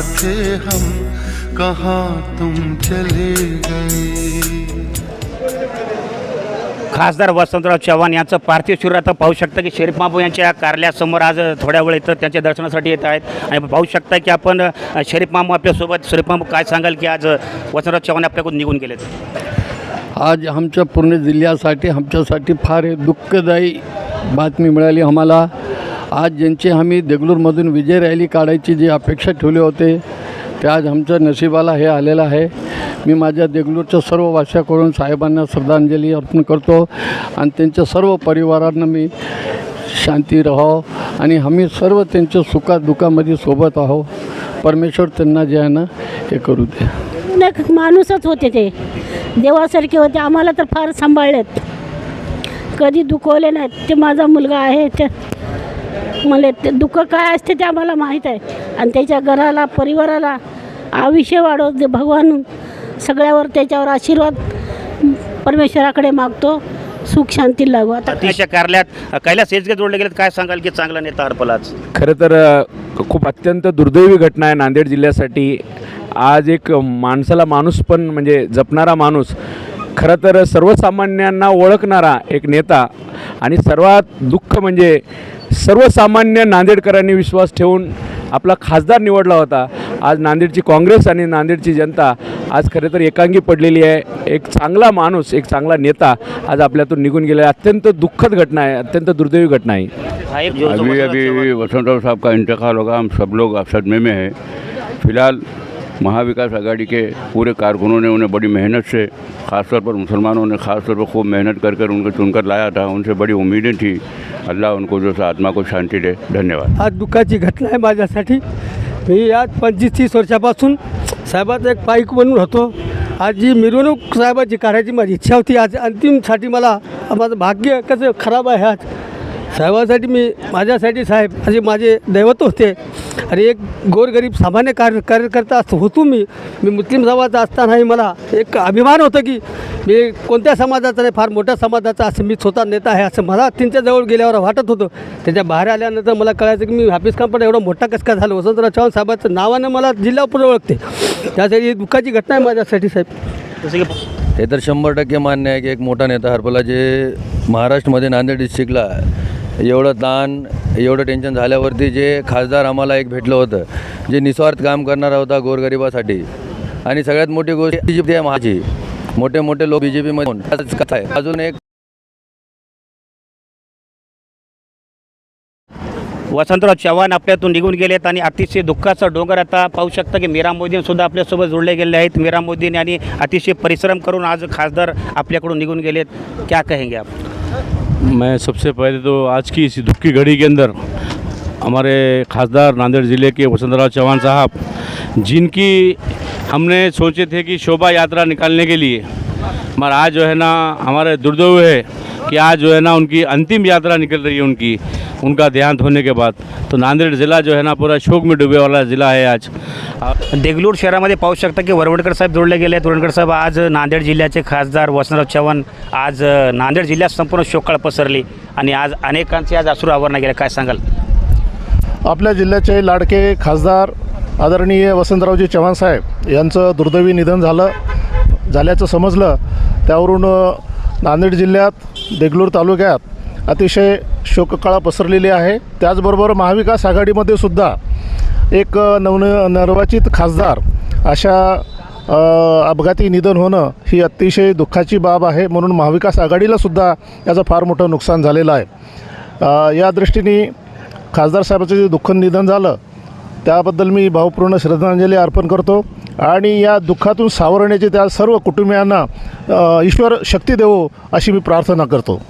थे हम कहाँ तुम चले गए। खासदार वसंतराव चव्हाण यांचं पार्थिव शरीर आता पाहू शकता की शरीफ बाबू यांच्या कार्यालयासमोर आज थोड्या वेळ इथं त्यांच्या दर्शनासाठी येत आहेत. आणि पाहू शकता की आपण शरीफ मामू आपल्यासोबत शरीफ मामू काय सांगाल की आज वसंतराव चव्हाण आपल्याकडून निघून गेलेत? आज आमच्या पूर्ण जिल्ह्यासाठी आमच्यासाठी फार दुःखदायी बातमी मिळाली आम्हाला. आज ज्यांची आम्ही देगलूरमधून विजय रॅली काढायची जी अपेक्षा ठेवली होते ते आज आमच्या नशिबाला हे आलेलं आहे. मी माझ्या देगलूरच्या सर्व वासियाकडून साहेबांना श्रद्धांजली अर्पण करतो आणि त्यांच्या सर्व परिवारांना मी शांती राहो आणि आम्ही सर्व त्यांच्या सुखादुखामध्ये सोबत आहो परमेश्वर त्यांना जे आहे ना हे करू दे. माणूसच होते ते. देवासारखे होते आम्हाला तर फार सांभाळलेत. कधी दुखवले नाहीत. ते माझा मुलगा आहे ते मला ते दुःख काय असते ते आम्हाला माहीत आहे. आणि त्याच्या घराला परिवाराला आयुष्य वाढव दे भगवान. सगळ्यावर त्याच्यावर आशीर्वाद परमेश्वराकडे मागतो. सुख शांती लागू आता अतिशय कार्यालयात अ, कैलास हेच जोडले गेलेत. काय सांगाल की चांगला नेता हरपला आज? खरं तर खूप अत्यंत दुर्दैवी घटना आहे नांदेड जिल्ह्यासाठी. आज एक माणसाला माणूस पण म्हणजे जपणारा माणूस खरं तर सर्वसामान्यांना ओळखणारा एक नेता आणि सर्वात दुःख म्हणजे सर्वसामान्य नांदेडकरांनी विश्वास ठेवून आपला खासदार निवडला होता. आज नांदेडची काँग्रेस आणि नांदेडची जनता आज खरं तर एकांगी पडलेली आहे. एक चांगला माणूस एक चांगला नेता आज आपल्यातून निघून गेला आहे. अत्यंत दुःखद घटना आहे अत्यंत दुर्दैवी घटना आहे. हा अभी अभी वसंतराव साहब का इंतकाल होगा? हम सब लोग सदमे में हैं। फिलहाल महाविकास आघाड़ी के पूरे कारकुनों ने उन्हें बड़ी मेहनत से ख़ासतौर पर मुसलमानों ने ख़ास तौर पर खूब मेहनत कर कर उनको चुनकर लाया था। उनसे बड़ी उम्मीदें थी। अल्लाह उनको जो आत्मा को शांति दे। धन्यवाद। आज दुःखाची घटना आहे माझ्यासाठी। मी आज पंचवीस तीस वर्षापासून साहेबाचा एक पाईक बनून होतो. आज जी मिरवणूक साहेबाची काढायची माझी इच्छा होती. आज अंतिमसाठी मला माझं भाग्य कसं खराब आहे आज? साहेबासाठी मी माझ्यासाठी साहेब असे माझे दैवत होते. आणि एक गोरगरीब सामान्य कार्य कार्यकर्ता असतो होतो मी. मी मुस्लिम समाजाचा असतानाही मला एक अभिमान होतं की मी कोणत्या समाजाचा नाही फार मोठ्या समाजाचा असं मी स्वतः नेता आहे असं मला त्यांच्याजवळ गेल्यावर वाटत होतं. त्याच्या बाहेर आल्यानंतर मला कळायचं की मी हाफिज खान पण एवढा मोठा कसं काय झालं? वसंतराव चव्हाण साहेबाचं नावानं मला जिल्हा पुढे ओळखते. त्यासाठी ही दुःखाची घटना आहे माझ्यासाठी साहेब. जसं की हे तर शंभर टक्के मान्य आहे की एक मोठा नेता हरपला जे महाराष्ट्रामध्ये नांदेड डिस्ट्रिक्टला एवढं ताण एवढं टेन्शन झाल्यावरती जे खासदार आम्हाला एक भेटलं होतं जे निस्वार्थ काम करणारा होता गोरगरिबासाठी. आणि सगळ्यात मोठी गोष्ट बी आहे माझी. मोठे मोठे लोक बी जे पीमध्ये कथा आहे? अजून एक वसंतराव चव्हाण आपल्यातून निघून गेलेत आणि अतिशय दुःखाचा डोंगर आता पाहू शकता की मीरा मोदींसुद्धा आपल्यासोबत जोडले गेले आहेत. मीरा मोदींनी आणि अतिशय परिश्रम करून आज खासदार आपल्याकडून निघून गेलेत. क्या कहेंगे आप? मैं सबसे पहले तो आज की इस दुख की घड़ी के अंदर हमारे खासदार नांदेड़ ज़िले के वसंतराव चौहान साहब, जिनकी हमने सोचे थे कि शोभा यात्रा निकालने के लिए। मगर आज जो है ना, हमारे दुर्दैव है कि आज जो है ना उनकी अंतिम यात्रा निकल रही है उनकी। उनका देहांत होने के बाद। तो नांदेड़ ज़िला जो है ना पूरा शोक में डूबे वाला ज़िला है आज। देगलूर शहरामध्ये पाहू शकता की वरवडकर साहेब जोडले गेले आहेत. वरवडकर साहेब आज नांदेड जिल्ह्याचे खासदार वसंतराव चव्हाण आज नांदेड जिल्ह्यात संपूर्ण शोकळ पसरली आणि आज अनेकांचे आज अश्रू आवरणा गेले. काय सांगाल? आपल्या जिल्ह्याचे लाडके खासदार आदरणीय वसंतरावजी चव्हाण साहेब यांचं दुर्दैवी निधन झालं. झाल्याचं समजलं. त्यावरून नांदेड जिल्ह्यात देगलूर तालुक्यात अतिशय शोककळा पसरलेली आहे. त्याचबरोबर महाविकास आघाडीमध्ये सुद्धा एक नवन निर्वाचित खासदार अशा अपघाती निधन होणं ही अतिशय दुःखाची बाब आहे म्हणून महाविकास आघाडीलासुद्धा याचं फार मोठं नुकसान झालेलं आहे. या दृष्टीने खासदार साहेबाचं जे दुःख निधन झालं त्याबद्दल मी भावपूर्ण श्रद्धांजली अर्पण करतो आणि या दुःखातून सावरण्याची त्या सर्व कुटुंबियांना ईश्वर शक्ती देवो अशी मी प्रार्थना करतो.